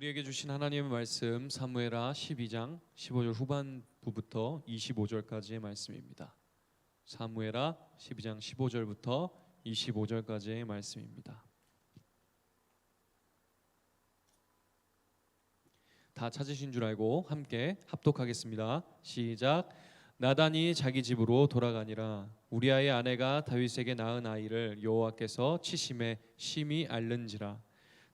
우리에게 주신 하나님의 말씀 사무엘하 12장 15절 후반부부터 25절까지의 말씀입니다. 사무엘하 12장 15절부터 25절까지의 말씀입니다. 다 찾으신 줄 알고 함께 합독하겠습니다. 시작. 나단이 자기 집으로 돌아가니라 우리아의 아내가 다윗에게 낳은 아이를 여호와께서 치심에 심히 앓는지라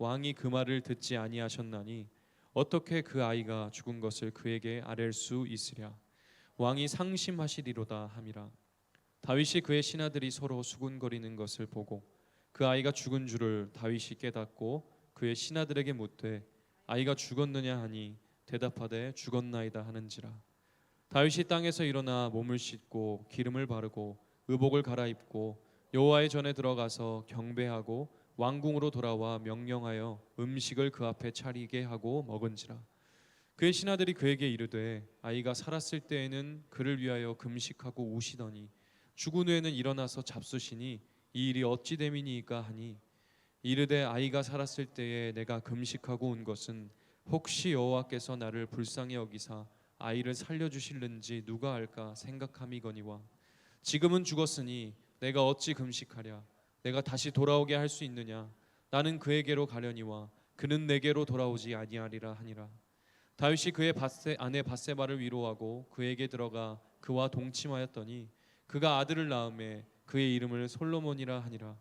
왕이 그 말을 듣지 아니하셨나니 어떻게 그 아이가 죽은 것을 그에게 아랠 수 있으랴? 왕이 상심하시리로다 함이라. 다윗이 그의 신하들이 서로 수군거리는 것을 보고 그 아이가 죽은 줄을 다윗이 깨닫고 그의 신하들에게 묻되 아이가 죽었느냐 하니 대답하되 죽었나이다 하는지라. 다윗이 땅에서 일어나 몸을 씻고 기름을 바르고 의복을 갈아입고 여호와의 전에 들어가서 경배하고 왕궁으로 돌아와 명령하여 음식을 그 앞에 차리게 하고 먹은지라. 그의 신하들이 그에게 이르되 아이가 살았을 때에는 그를 위하여 금식하고 우시더니 죽은 후에는 일어나서 잡수시니 이 일이 어찌 됨이니이까 하니? 이르되 아이가 살았을 때에 내가 금식하고 온 것은 혹시 여호와께서 나를 불쌍히 여기사 아이를 살려 주실는지 누가 알까 생각함이거니와. 지금은 죽었으니 내가 어찌 금식하랴 내가 다시 돌아오게 할 수 있느냐 나는 그에게로 가려니와 그는 내게로 돌아오지 아니하리라 하니라 다윗이 그의 바세, 아내 바세바를 위로하고 그에게 들어가 그와 동침하였더니 그가 아들을 낳음에 그의 이름을 솔로몬이라 하니라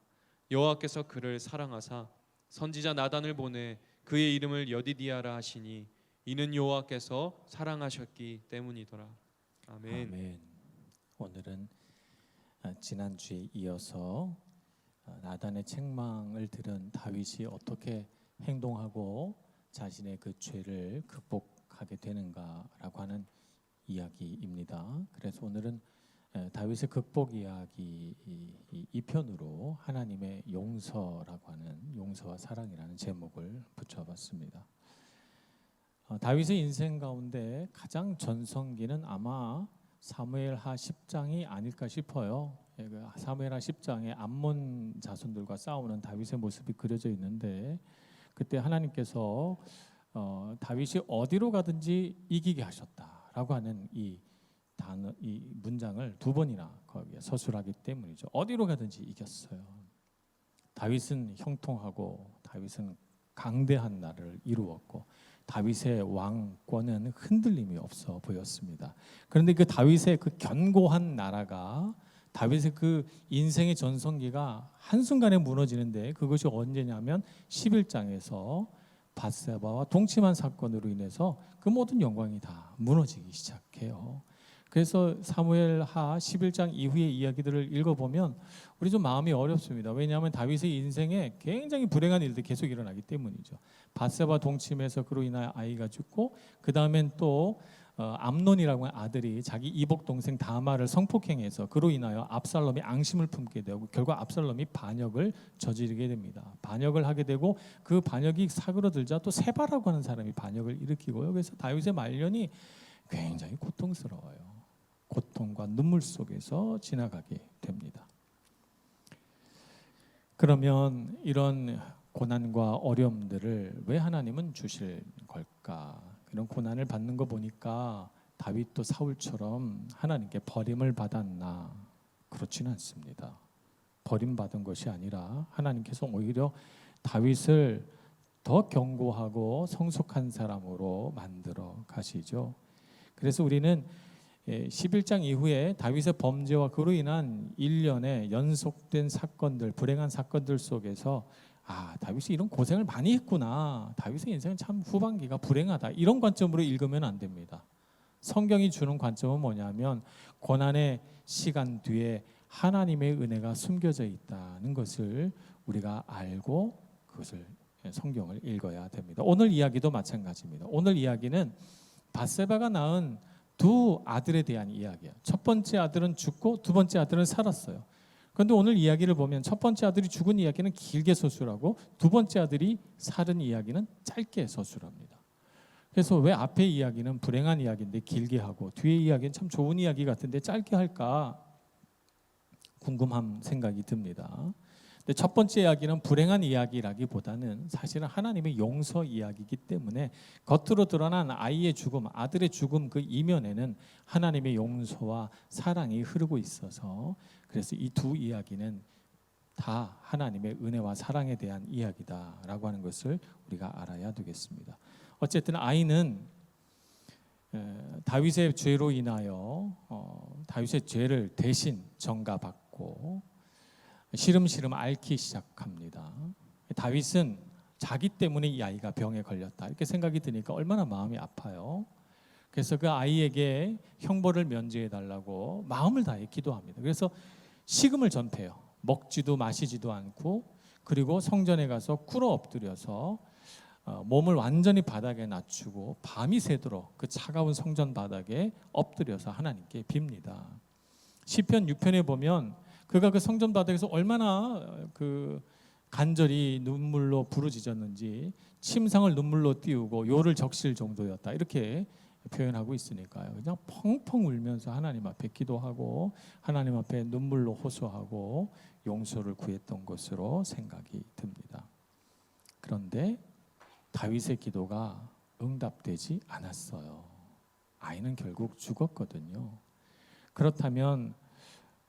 여호와께서 그를 사랑하사 선지자 나단을 보내 그의 이름을 여디디아라 하시니 이는 여호와께서 사랑하셨기 때문이더라 아멘. 아멘. 오늘은 아, 지난주에 이어서 아, 나단의 책망을 들은 다윗이 어떻게 행동하고 자신의 그 죄를 극복하게 되는가라고 하는 이야기입니다. 그래서 오늘은 에, 다윗의 극복 이야기 이, 이, 이 편으로 하나님의 용서라고 하는 용서와 사랑이라는 제목을 붙여봤습니다. 어, 다윗의 인생 가운데 가장 전성기는 아마 사무엘하 10장이 아닐까 싶어요. 예, 그 사무엘하 10장에 암몬 자손들과 싸우는 다윗의 모습이 그려져 있는데 그때 하나님께서 어, 다윗이 어디로 가든지 이기게 하셨다라고 하는 이 단어 이 문장을 두 번이나 거기에 서술하기 때문이죠. 어디로 가든지 이겼어요. 다윗은 형통하고 다윗은 강대한 나라를 이루었고 다윗의 왕권은 흔들림이 없어 보였습니다. 그런데 그 다윗의 그 견고한 나라가 다윗의 그 인생의 전성기가 한순간에 무너지는데 그것이 언제냐면 11장에서 바세바와 동침한 사건으로 인해서 그 모든 영광이 다 무너지기 시작해요. 그래서 사무엘 하 11장 이후의 이야기들을 읽어보면 우리 좀 마음이 어렵습니다. 왜냐하면 다윗의 인생에 굉장히 불행한 일들이 계속 일어나기 때문이죠. 바세바 동침에서 그로 인하여 아이가 죽고 그 다음엔 또 어, 암논이라고 하는 아들이 자기 이복 동생 다마를 성폭행해서 그로 인하여 압살롬이 앙심을 품게 되고 결국 압살롬이 반역을 저지르게 됩니다. 반역을 하게 되고 그 반역이 사그러들자 또 세바라고 하는 사람이 반역을 일으키고요. 그래서 다윗의 말년이 굉장히 고통스러워요. 고통과 눈물 속에서 지나가게 됩니다. 그러면 이런 고난과 어려움들을 왜 하나님은 주실 걸까? 이런 고난을 받는 거 보니까 다윗도 사울처럼 하나님께 버림을 받았나? 그렇지는 않습니다. 버림받은 것이 아니라 하나님께서 오히려 다윗을 더 견고하고 성숙한 사람으로 만들어 가시죠. 그래서 우리는 11장 이후에 다윗의 범죄와 그로 인한 일련의 연속된 사건들, 불행한 사건들 속에서 아, 다윗이 이런 고생을 많이 했구나. 다윗의 인생은 참 후반기가 불행하다. 이런 관점으로 읽으면 안 됩니다. 성경이 주는 관점은 뭐냐면 고난의 시간 뒤에 하나님의 은혜가 숨겨져 있다는 것을 우리가 알고 그것을 성경을 읽어야 됩니다. 오늘 이야기도 마찬가지입니다. 오늘 이야기는 바세바가 낳은 두 아들에 대한 이야기예요. 첫 번째 아들은 죽고 두 번째 아들은 살았어요. 그런데 오늘 이야기를 보면 첫 번째 아들이 죽은 이야기는 길게 서술하고 두 번째 아들이 살은 이야기는 짧게 서술합니다. 그래서 왜 앞에 이야기는 불행한 이야기인데 길게 하고 뒤에 이야기는 참 좋은 이야기 같은데 짧게 할까 궁금한 생각이 듭니다. 근데 첫 번째 이야기는 불행한 이야기라기보다는 사실은 하나님의 용서 이야기이기 때문에 겉으로 드러난 아이의 죽음, 아들의 죽음 그 이면에는 하나님의 용서와 사랑이 흐르고 있어서 그래서 이 두 이야기는 다 하나님의 은혜와 사랑에 대한 이야기다라고 하는 것을 우리가 알아야 되겠습니다. 어쨌든 아이는 에, 다윗의 죄로 인하여 어, 다윗의 죄를 대신 전가받고 시름시름 앓기 시작합니다. 다윗은 자기 때문에 이 아이가 병에 걸렸다 이렇게 생각이 드니까 얼마나 마음이 아파요. 그래서 그 아이에게 형벌을 면제해 달라고 마음을 다해 기도합니다. 그래서 식음을 전폐해요. 먹지도 마시지도 않고 그리고 성전에 가서 꿇어 엎드려서 어, 몸을 완전히 바닥에 낮추고 밤이 새도록 그 차가운 성전 바닥에 엎드려서 하나님께 빕니다. 시편 6편에 보면 그가 그 성전 바닥에서 얼마나 어, 그 간절히 눈물로 부르짖었는지 침상을 눈물로 띄우고 요를 적실 정도였다 이렇게 표현하고 있으니까요. 그냥 펑펑 울면서 하나님 앞에 기도하고 하나님 앞에 눈물로 호소하고 용서를 구했던 것으로 생각이 듭니다. 그런데 다윗의 기도가 응답되지 않았어요. 아이는 결국 죽었거든요. 그렇다면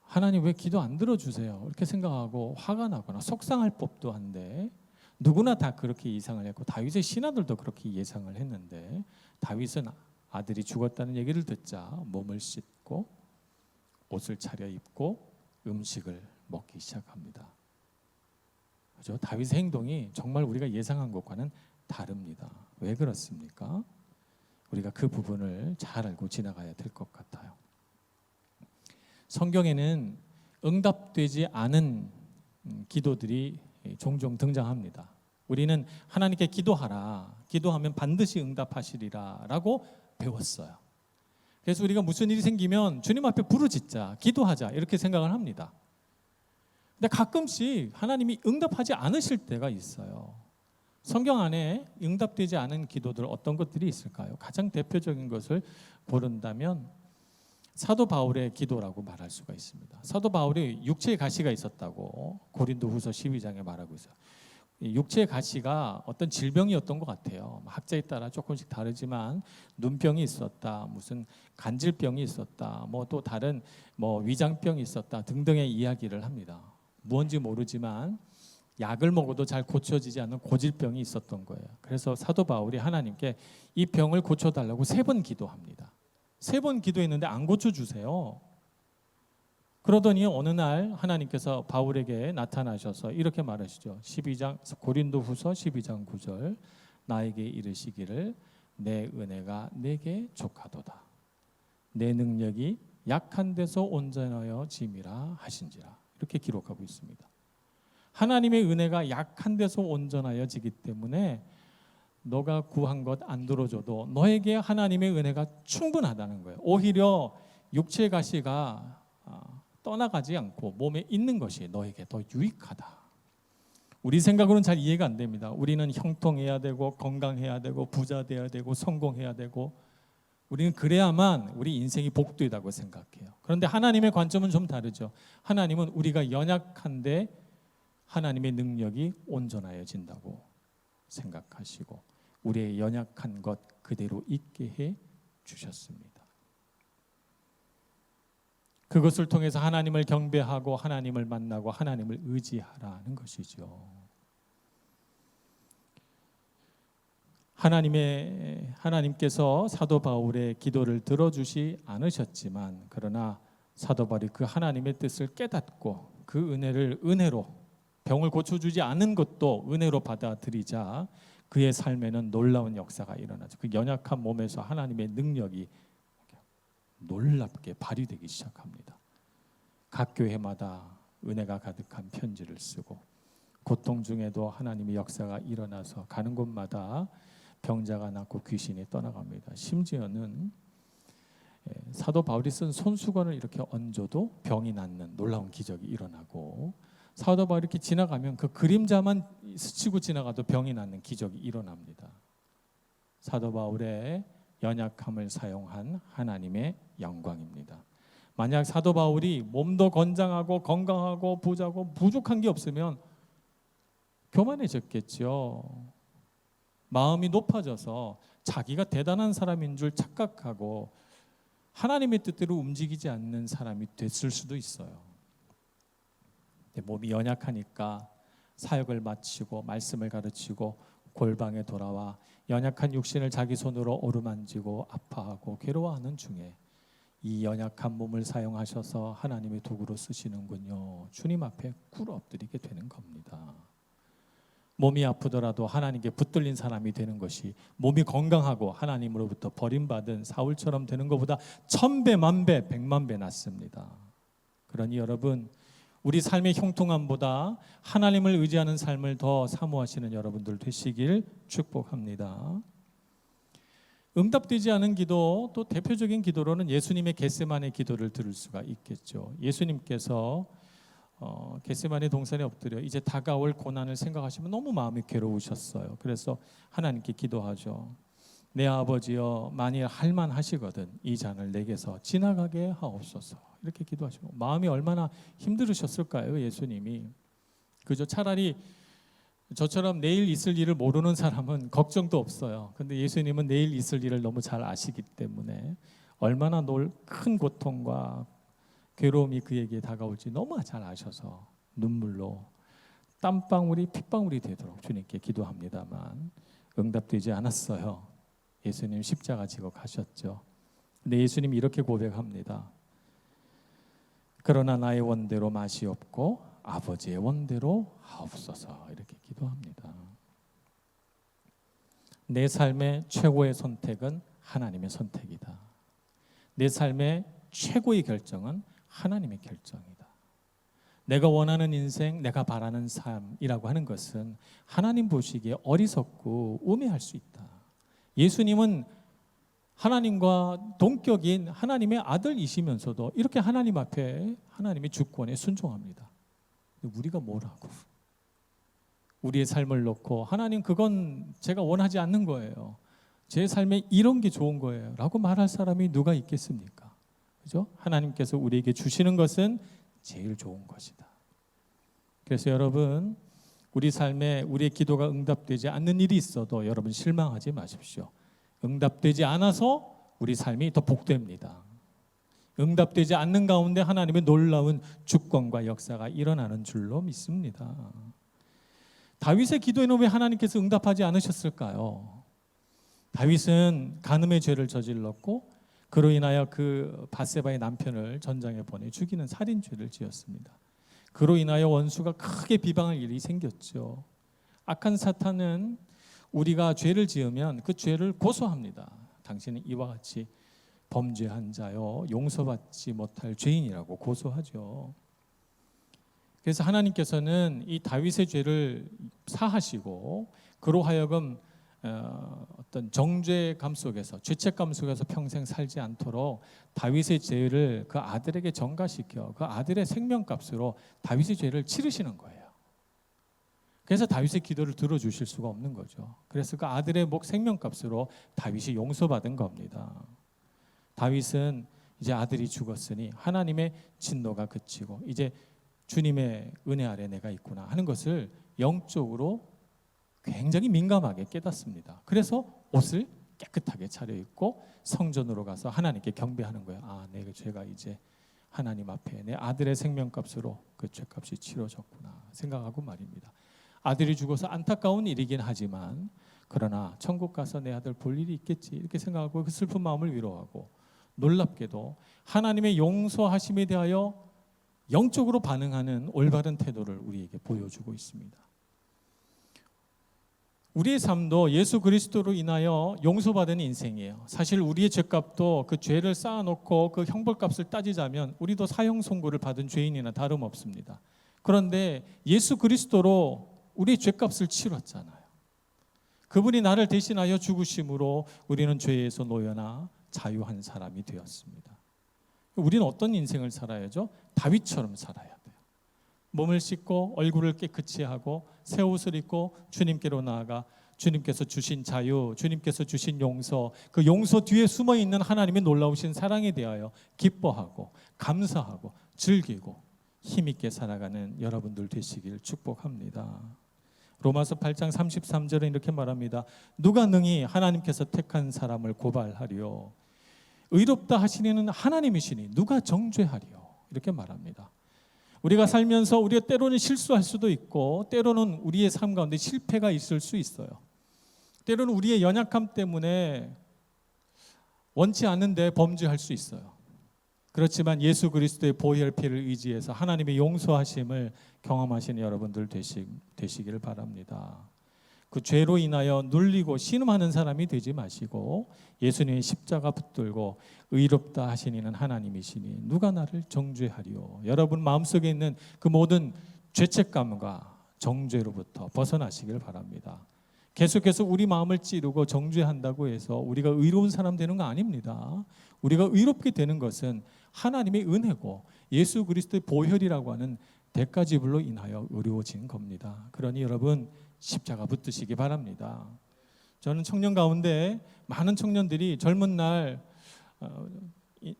하나님 왜 기도 안 들어주세요? 이렇게 생각하고 화가 나거나 속상할 법도 한데 누구나 다 그렇게 예상을 했고 다윗의 신하들도 그렇게 예상을 했는데 다윗은 아들이 죽었다는 얘기를 듣자 몸을 씻고 옷을 차려 입고 음식을 먹기 시작합니다. 그죠? 다윗의 행동이 정말 우리가 예상한 것과는 다릅니다. 왜 그렇습니까? 우리가 그 부분을 잘 알고 지나가야 될 것 같아요. 성경에는 응답되지 않은 음, 기도들이 종종 등장합니다. 우리는 하나님께 기도하라. 기도하면 반드시 응답하시리라라고 배웠어요. 그래서 우리가 무슨 일이 생기면 주님 앞에 부르짖자, 기도하자 이렇게 생각을 합니다. 근데 가끔씩 하나님이 응답하지 않으실 때가 있어요. 성경 안에 응답되지 않은 기도들 어떤 것들이 있을까요? 가장 대표적인 것을 고른다면 사도 바울의 기도라고 말할 수가 있습니다. 사도 바울이 육체의 가시가 있었다고 고린도후서 12장에 말하고 있어요. 이 육체의 가시가 어떤 질병이었던 것 같아요. 학자에 따라 조금씩 다르지만 눈병이 있었다, 무슨 간질병이 있었다, 뭐 또 다른 뭐 위장병이 있었다 등등의 이야기를 합니다. 무언지 모르지만 약을 먹어도 잘 고쳐지지 않는 고질병이 있었던 거예요. 그래서 사도 바울이 하나님께 이 병을 고쳐달라고 세 번 기도합니다. 세 번 기도했는데 안 고쳐주세요. 그러더니 어느 날 하나님께서 바울에게 나타나셔서 이렇게 말하시죠. 12장 고린도후서 12장 9절 나에게 이르시기를 내 은혜가 내게 족하도다. 내 능력이 약한 데서 온전하여 짐이라 하신지라. 이렇게 기록하고 있습니다. 하나님의 은혜가 약한 데서 온전하여 지기 때문에 너가 구한 것 안 들어줘도 너에게 하나님의 은혜가 충분하다는 거예요. 오히려 육체의 가시가 아, 떠나가지 않고 몸에 있는 것이 너에게 더 유익하다. 우리 생각으로는 잘 이해가 안 됩니다. 우리는 형통해야 되고 건강해야 되고 부자 돼야 되고 성공해야 되고 우리는 그래야만 우리 인생이 복되다고 생각해요. 그런데 하나님의 관점은 좀 다르죠. 하나님은 우리가 연약한데 하나님의 능력이 온전하여진다고 생각하시고 우리의 연약한 것 그대로 있게 해 주셨습니다. 그것을 통해서 하나님을 경배하고 하나님을 만나고 하나님을 의지하라는 것이죠. 하나님의 하나님께서 사도 바울의 기도를 들어주시 않으셨지만 그러나 사도 바울이 그 하나님의 뜻을 깨닫고 그 은혜를 은혜로 병을 고쳐주지 않은 것도 은혜로 받아들이자 그의 삶에는 놀라운 역사가 일어나죠. 그 연약한 몸에서 하나님의 능력이 놀랍게 발휘되기 시작합니다. 각 교회마다 은혜가 가득한 편지를 쓰고 고통 중에도 하나님의 역사가 일어나서 가는 곳마다 병자가 낫고 귀신이 떠나갑니다. 심지어는 예, 사도 바울이 쓴 손수건을 이렇게 얹어도 병이 낫는 놀라운 기적이 일어나고 사도 바울이 이렇게 지나가면 그 그림자만 스치고 지나가도 병이 낫는 기적이 일어납니다. 사도 바울의 연약함을 사용한 하나님의 영광입니다. 만약 사도 바울이 몸도 건장하고 건강하고 부자고 부족한 게 없으면 교만해졌겠죠. 마음이 높아져서 자기가 대단한 사람인 줄 착각하고 하나님의 뜻대로 움직이지 않는 사람이 됐을 수도 있어요. 몸이 연약하니까 사역을 마치고 말씀을 가르치고 골방에 돌아와 연약한 육신을 자기 손으로 어루만지고 아파하고 괴로워하는 중에 이 연약한 몸을 사용하셔서 하나님의 도구로 쓰시는군요. 주님 앞에 꿇어 엎드리게 되는 겁니다. 몸이 아프더라도 하나님께 붙들린 사람이 되는 것이 몸이 건강하고 하나님으로부터 버림받은 사울처럼 되는 것보다 천배 만배 백만배 낫습니다. 그러니 여러분 우리 삶의 형통함보다 하나님을 의지하는 삶을 더 사모하시는 여러분들 되시길 축복합니다. 응답되지 않은 기도 또 대표적인 기도로는 예수님의 겟세만의 기도를 들을 수가 있겠죠. 예수님께서 어, 겟세만의 동산에 엎드려 이제 다가올 고난을 생각하시면 너무 마음이 괴로우셨어요. 그래서 하나님께 기도하죠. 내 아버지여 만일 할만 하시거든 이 잔을 내게서 지나가게 하옵소서. 이렇게 기도하시고 마음이 얼마나 힘들으셨을까요 예수님이? 그저 차라리 저처럼 내일 있을 일을 모르는 사람은 걱정도 없어요. 근데 예수님은 내일 있을 일을 너무 잘 아시기 때문에 얼마나 큰 고통과 괴로움이 그에게 다가올지 너무 잘 아셔서 눈물로 땀방울이 핏방울이 되도록 주님께 기도합니다만 응답되지 않았어요. 예수님 십자가 지고 가셨죠. 근데 예수님이 이렇게 고백합니다. 그러나 나의 원대로 맛이 없고 아버지의 원대로 하옵소서 이렇게 기도합니다. 내 삶의 최고의 선택은 하나님의 선택이다. 내 삶의 최고의 결정은 하나님의 결정이다. 내가 원하는 인생, 내가 바라는 삶이라고 하는 것은 하나님 보시기에 어리석고 우매할 수 있다. 예수님은 하나님과 동격인 하나님의 아들이시면서도 이렇게 하나님 앞에 하나님의 주권에 순종합니다. 우리가 뭐라고? 우리의 삶을 놓고 하나님 그건 제가 원하지 않는 거예요. 제 삶에 이런 게 좋은 거예요. 라고 말할 사람이 누가 있겠습니까? 그죠? 하나님께서 우리에게 주시는 것은 제일 좋은 것이다. 그래서 여러분 우리 삶에 우리의 기도가 응답되지 않는 일이 있어도 여러분 실망하지 마십시오. 응답되지 않아서 우리 삶이 더 복됩니다. 응답되지 않는 가운데 하나님의 놀라운 주권과 역사가 일어나는 줄로 믿습니다. 다윗의 기도에는 왜 하나님께서 응답하지 않으셨을까요? 다윗은 간음의 죄를 저질렀고 그로 인하여 그 바세바의 남편을 전장에 보내 죽이는 살인 죄를 지었습니다. 그로 인하여 원수가 크게 비방할 일이 생겼죠. 악한 사탄은 우리가 죄를 지으면 그 죄를 고소합니다. 당신은 이와 같이 범죄한 자요 용서받지 못할 죄인이라고 고소하죠. 그래서 하나님께서는 이 다윗의 죄를 사하시고 그로 하여금 어, 어떤 정죄감 속에서 죄책감 속에서 평생 살지 않도록 다윗의 죄를 그 아들에게 전가시켜 그 아들의 생명값으로 다윗의 죄를 치르시는 거예요. 그래서 다윗의 기도를 들어주실 수가 없는 거죠. 그래서 그 아들의 목 생명값으로 다윗이 용서받은 겁니다. 다윗은 이제 아들이 죽었으니 하나님의 진노가 그치고 이제 주님의 은혜 아래 내가 있구나 하는 것을 영적으로 굉장히 민감하게 깨닫습니다. 그래서 옷을 깨끗하게 차려입고 성전으로 가서 하나님께 경배하는 거예요. 아, 내 죄가 이제 하나님 앞에 내 아들의 생명값으로 그 죄값이 치러졌구나 생각하고 말입니다. 아들이 죽어서 안타까운 일이긴 하지만 그러나 천국 가서 내 아들 볼 일이 있겠지 이렇게 생각하고 그 슬픈 마음을 위로하고 놀랍게도 하나님의 용서하심에 대하여 영적으로 반응하는 올바른 태도를 우리에게 보여주고 있습니다. 우리의 삶도 예수 그리스도로 인하여 용서받은 인생이에요. 사실 우리의 죄값도 그 죄를 쌓아놓고 그 형벌값을 따지자면 우리도 사형 선고를 받은 죄인이나 다름없습니다. 그런데 예수 그리스도로 우리의 죄값을 치렀잖아요. 그분이 나를 대신하여 죽으심으로 우리는 죄에서 놓여나 자유한 사람이 되었습니다. 우리는 어떤 인생을 살아야죠? 다윗처럼 살아야 돼요. 몸을 씻고 얼굴을 깨끗이 하고 새 옷을 입고 주님께로 나아가 주님께서 주신 자유, 주님께서 주신 용서, 그 용서 뒤에 숨어 있는 하나님의 놀라우신 사랑에 대하여 기뻐하고 감사하고 즐기고 힘 있게 살아가는 여러분들 되시길 축복합니다. 로마서 8장 33절에 이렇게 말합니다. 누가 능히 하나님께서 택한 사람을 고발하리요 의롭다 하시는 하나님이시니 누가 정죄하리요 이렇게 말합니다. 우리가 살면서 우리가 때로는 실수할 수도 있고 때로는 우리의 삶 가운데 실패가 있을 수 있어요. 때로는 우리의 연약함 때문에 원치 않는데 범죄할 수 있어요. 그렇지만 예수 그리스도의 보혈 피를 의지해서 하나님의 용서하심을 경험하시는 여러분들 되시, 되시기를 바랍니다. 그 죄로 인하여 눌리고 신음하는 사람이 되지 마시고 예수님의 십자가 붙들고 의롭다 하시니는 하나님이시니 누가 나를 정죄하리요. 여러분 마음속에 있는 그 모든 죄책감과 정죄로부터 벗어나시길 바랍니다. 계속해서 우리 마음을 찌르고 정죄한다고 해서 우리가 의로운 사람 되는 거 아닙니다. 우리가 의롭게 되는 것은 하나님의 은혜고 예수 그리스도의 보혈이라고 하는 대가지불로 인하여 의로워진 겁니다. 그러니 여러분 십자가 붙드시기 바랍니다. 저는 청년 가운데 많은 청년들이 젊은 날 어, 이,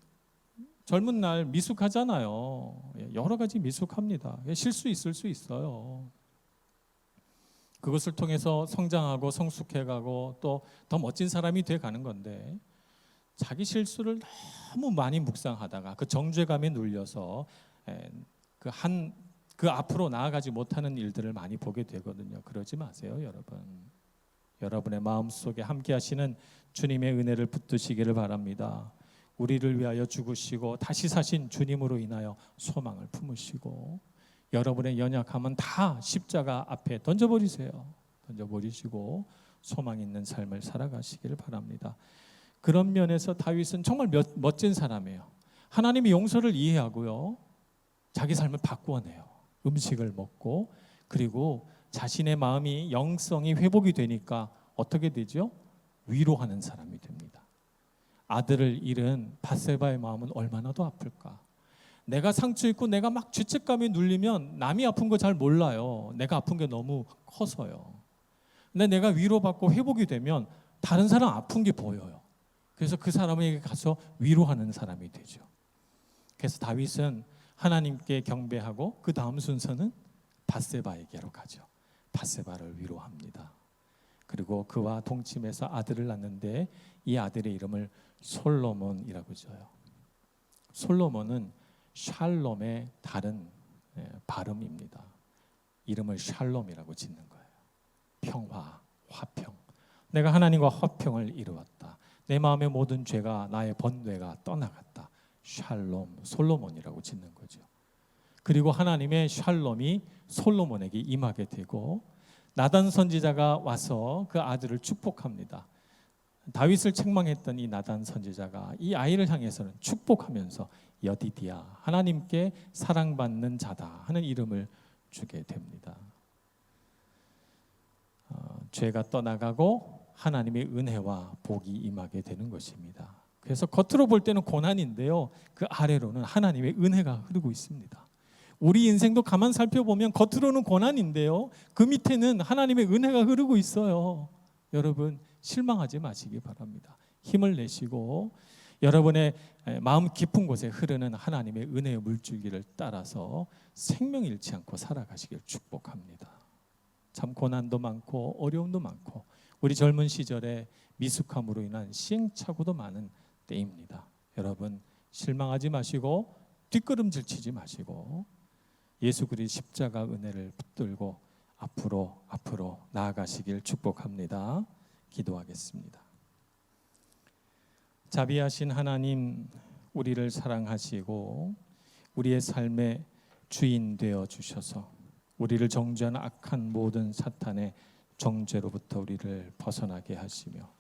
젊은 날 미숙하잖아요. 예, 여러 가지 미숙합니다. 실수 있을 수 있어요. 그것을 통해서 성장하고 성숙해가고 또 더 멋진 사람이 돼 가는 건데 자기 실수를 너무 많이 묵상하다가 그 정죄감에 눌려서 그 한 그 앞으로 나아가지 못하는 일들을 많이 보게 되거든요. 그러지 마세요, 여러분. 여러분의 마음 속에 함께 하시는 주님의 은혜를 붙드시기를 바랍니다. 우리를 위하여 죽으시고 다시 사신 주님으로 인하여 소망을 품으시고 여러분의 연약함은 다 십자가 앞에 던져버리세요. 던져버리시고 소망 있는 삶을 살아가시기를 바랍니다. 그런 면에서 다윗은 정말 몇, 멋진 사람이에요. 하나님의 용서를 이해하고요. 자기 삶을 바꾸어내요. 음식을 먹고 그리고 자신의 마음이 영성이 회복이 되니까 어떻게 되죠? 위로하는 사람이 됩니다. 아들을 잃은 바세바의 마음은 얼마나 더 아플까? 내가 상처 있고 내가 막 죄책감이 눌리면 남이 아픈 거 잘 몰라요. 내가 아픈 게 너무 커서요. 근데 내가 위로받고 회복이 되면 다른 사람 아픈 게 보여요. 그래서 그 사람에게 가서 위로하는 사람이 되죠. 그래서 다윗은 하나님께 경배하고 그 다음 순서는 바세바에게로 가죠. 바세바를 위로합니다. 그리고 그와 동침해서 아들을 낳는데 이 아들의 이름을 솔로몬이라고 지어요. 솔로몬은 샬롬의 다른 예, 발음입니다. 이름을 샬롬이라고 짓는 거예요. 평화, 화평. 내가 하나님과 화평을 이루었다. 내 마음의 모든 죄가 나의 번뇌가 떠나갔다. 샬롬, 솔로몬이라고 짓는 거죠. 그리고 하나님의 샬롬이 솔로몬에게 임하게 되고 나단 선지자가 와서 그 아들을 축복합니다. 다윗을 책망했던 이 나단 선지자가 이 아이를 향해서는 축복하면서 여디디야 하나님께 사랑받는 자다 하는 이름을 주게 됩니다. 어, 죄가 떠나가고 하나님의 은혜와 복이 임하게 되는 것입니다. 그래서 겉으로 볼 때는 고난인데요. 그 아래로는 하나님의 은혜가 흐르고 있습니다. 우리 인생도 가만 살펴보면 겉으로는 고난인데요. 그 밑에는 하나님의 은혜가 흐르고 있어요. 여러분 실망하지 마시기 바랍니다. 힘을 내시고 여러분의 마음 깊은 곳에 흐르는 하나님의 은혜의 물줄기를 따라서 생명 잃지 않고 살아가시길 축복합니다. 참 고난도 많고 어려움도 많고 우리 젊은 시절에 미숙함으로 인한 시행착오도 많은 때입니다. 여러분 실망하지 마시고 뒷걸음질 치지 마시고 예수 그리스도 십자가 은혜를 붙들고 앞으로 앞으로 나아가시길 축복합니다. 기도하겠습니다. 자비하신 하나님 우리를 사랑하시고 우리의 삶의 주인 되어 주셔서 우리를 정죄하는 악한 모든 사탄의 정죄로부터 우리를 벗어나게 하시며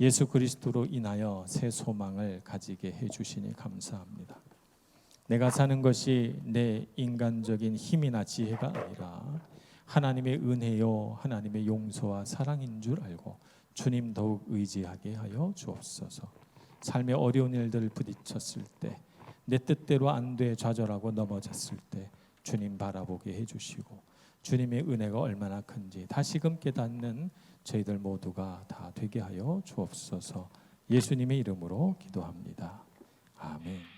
예수 그리스도로 인하여 새 소망을 가지게 해 주시니 감사합니다. 내가 사는 것이 내 인간적인 힘이나 지혜가 아니라 하나님의 은혜요 하나님의 용서와 사랑인 줄 알고 주님 더욱 의지하게 하여 주옵소서. 삶의 어려운 일들을 부딪혔을 때 내 뜻대로 안 돼 좌절하고 넘어졌을 때 주님 바라보게 해 주시고 주님의 은혜가 얼마나 큰지 다시금 깨닫는 저희들 모두가 다 되게 하여 주옵소서. 예수님의 이름으로 기도합니다. 아멘.